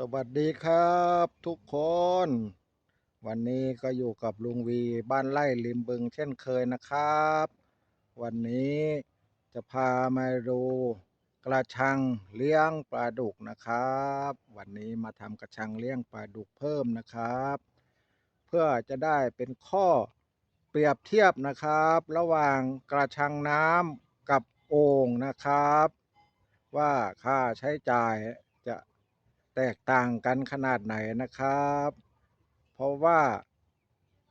สวัสดีครับทุกคน วันนี้ก็อยู่กับลุงวีบ้านไร่ริมบึงเช่นเคยนะครับ วันนี้จะพามาดูกระชังเลี้ยงปลาดุกนะครับ วันนี้มาทำกระชังเลี้ยงปลาดุกเพิ่มนะครับ เพื่อจะได้เป็นข้อเปรียบเทียบนะครับ ระหว่างกระชังน้ำกับโอ่งนะครับ ว่าค่าใช้จ่าย แตกต่างกันขนาดไหนนะครับ เพราะว่า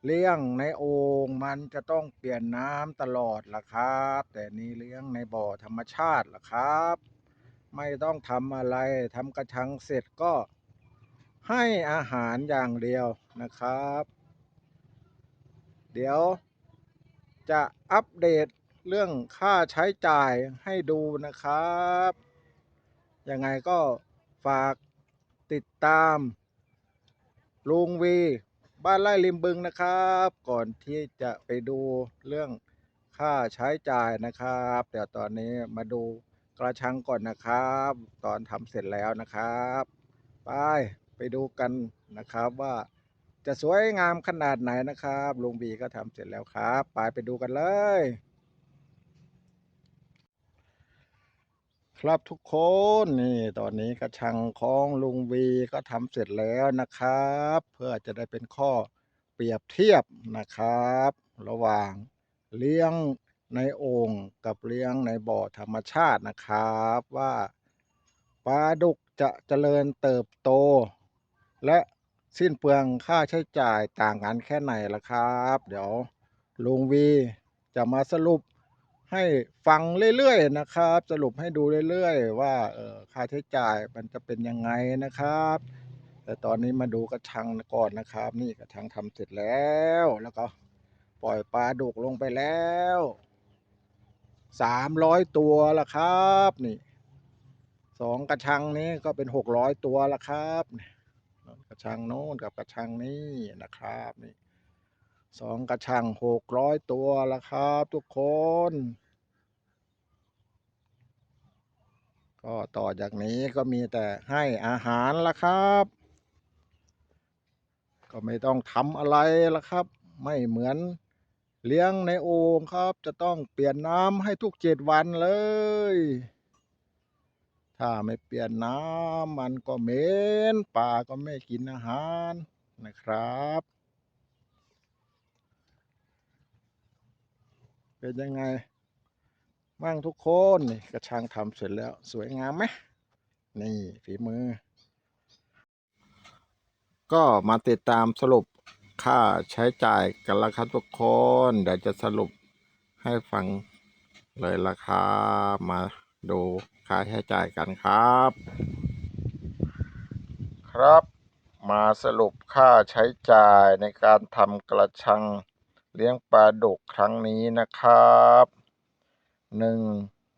เลี้ยงในโอ่งมันจะต้องเปลี่ยนน้ำตลอดล่ะครับ แต่นี้เลี้ยงในบ่อธรรมชาติล่ะครับ ไม่ต้องทำอะไรทำกระชังเสร็จก็ให้อาหารอย่างเดียวนะครับ เดี๋ยวจะอัปเดตเรื่องค่าใช้จ่ายให้ดูนะครับ ยังไงก็ฝาก ติดตามลุงวีบ้านไร่ริมบึงนะครับ ก่อนที่จะไปดูเรื่องค่าใช้จ่ายนะครับแต่ตอนนี้มาดูกระชังก่อนนะครับ ตอนทำเสร็จแล้วนะครับ ไปไปดูกันนะครับว่าจะสวยงามขนาดไหนนะครับลุงบีก็ทำเสร็จแล้วครับ ไปไปดูกันเลย ครับทุกคนนี่ตอนนี้กระชังของลุงวีก็ทำเสร็จแล้วนะครับ เพื่อจะได้เป็นข้อเปรียบเทียบนะครับ ระหว่างเลี้ยงในโอ่งกับเลี้ยงในบ่อธรรมชาตินะครับว่าปลาดุกจะเจริญเติบโต และสิ้นเปลืองค่าใช้จ่ายต่างกันแค่ไหนล่ะครับ เดี๋ยวลุงวีจะมาสรุป ให้ฟังเรื่อยๆนะครับ สรุปให้ดูเรื่อยๆ ว่าออค่าใช้จ่ายมันจะเป็นยังไงนะครับ แต่ตอนนี้มาดูกระชังก่อนนะครับ นี่กระชังทำเสร็จแล้วแล้วก็ปล่อยปลาดุกลงไปแล้วสามร้อยตัวละครับนี่สองกระชังนี้ก็เป็นหกร้อยตัวละครับกระชังโน้นกับกระชังนี้นะครับนี่ สองกระชังหกร้อยตัวแล้วครับทุกคน ก็ต่อจากนี้ก็มีแต่ให้อาหารละครับ ก็ไม่ต้องทำอะไรละครับ ไม่เหมือนเลี้ยงในโอ่งครับ จะต้องเปลี่ยนน้ำให้ทุกเจ็ดวันเลย ถ้าไม่เปลี่ยนน้ำมันก็เหม็นปลาก็ไม่กินอาหารนะครับ เป็นยังไงบ้างทุกคนนี่กระชังทำเสร็จแล้ว สวยงามไหมนี่ฝีมือ ก็มาติดตามสรุปค่าใช้จ่ายกันละครับทุกคนเดี๋ยวจะสรุปให้ฟังเลยราคามาดูค่าใช้จ่ายกันครับ ครับ มาสรุปค่าใช้จ่ายในการทำกระชัง เลี้ยงปลาดุกครั้งนี้นะครับหนึ่ง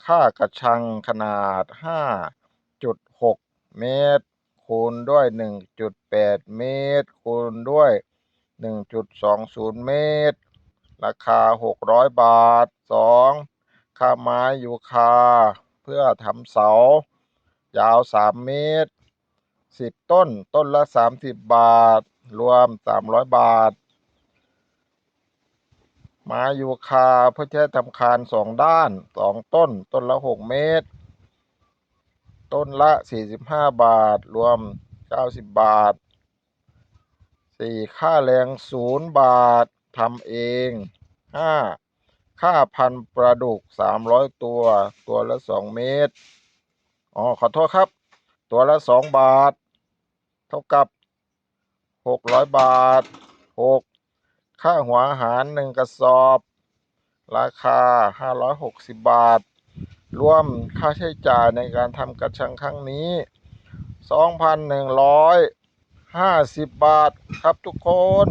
ค่ากระชังขนาด 5.6 เมตร คูณด้วย 1.8 เมตร คูณด้วย 1.20 เมตร ราคา 600 บาท 2. ค่าไม้ยูคา เพื่อทำเสา ยาว 3 เมตร 10 ต้น ต้นละ 30 บาท รวม 300 บาท ไม้ยูคาเพื่อใช้ทำคานสองด้านสองต้น ต้นละหกเมตร ต้นละสี่สิบห้าบาท รวมเก้าสิบบาทสี่ค่าแรงศูนย์บาททำเองห้าค่าพันปลาดุกสามร้อยตัว ตัวละสองเมตร อ๋อ ขอโทษครับ ตัวละสองบาท เท่ากับหกร้อยบาทหก ค่าหัวอาหารหนึ่งกระสอบ ราคา 560 บาท รวมค่าใช้จ่ายในการทำกระชังครั้งนี้ 2,150 บาทครับทุกคน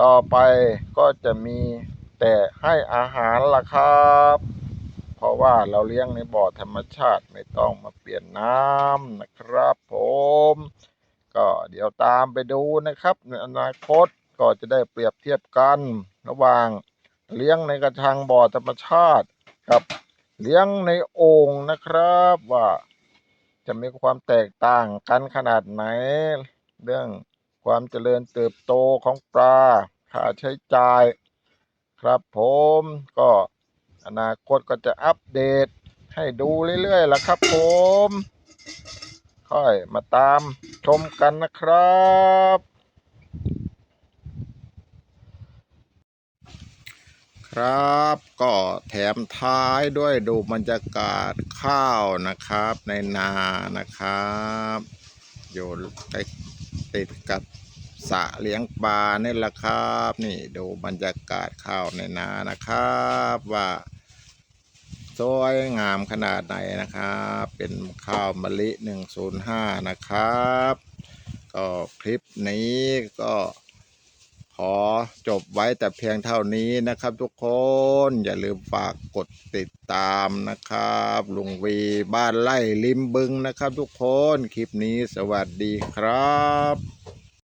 ต่อไปก็จะมีแต่ให้อาหารล่ะครับ เพราะว่าเราเลี้ยงในบ่อธรรมชาติไม่ต้องมาเปลี่ยนน้ำนะครับผม ก็เดี๋ยวตามไปดูนะครับในอนาคต ก็จะได้เปรียบเทียบกัน ระหว่างเลี้ยงในกระชังบ่อธรรมชาติ กับเลี้ยงในโอ่งนะครับว่าจะมีความแตกต่างกันขนาดไหน เรื่องความเจริญเติบโตของปลาค่าใช้จ่าย ครับผมก็อนาคตก็จะอัปเดตให้ดูเรื่อยๆล่ะครับผม ค่อยมาตามชมกันนะครับ ครับ ก็แถมท้ายด้วยดูบรรยากาศข้าวนะครับ ในนานะครับ อยู่ใกล้ติดกับสระเลี้ยงปลานี่แหละครับ นี่ดูบรรยากาศข้าวในนานะครับ ว่าสวยงามขนาดไหนนะครับ เป็นข้าวมะลิ 105 นะครับ ก็คลิปนี้ก็ ขอจบไว้แต่เพียงเท่านี้นะครับ ทุกคนอย่าลืมฝากกดติดตามนะครับลุงวีบ้านไร่ริมบึงนะครับ ทุกคนคลิปนี้สวัสดีครับ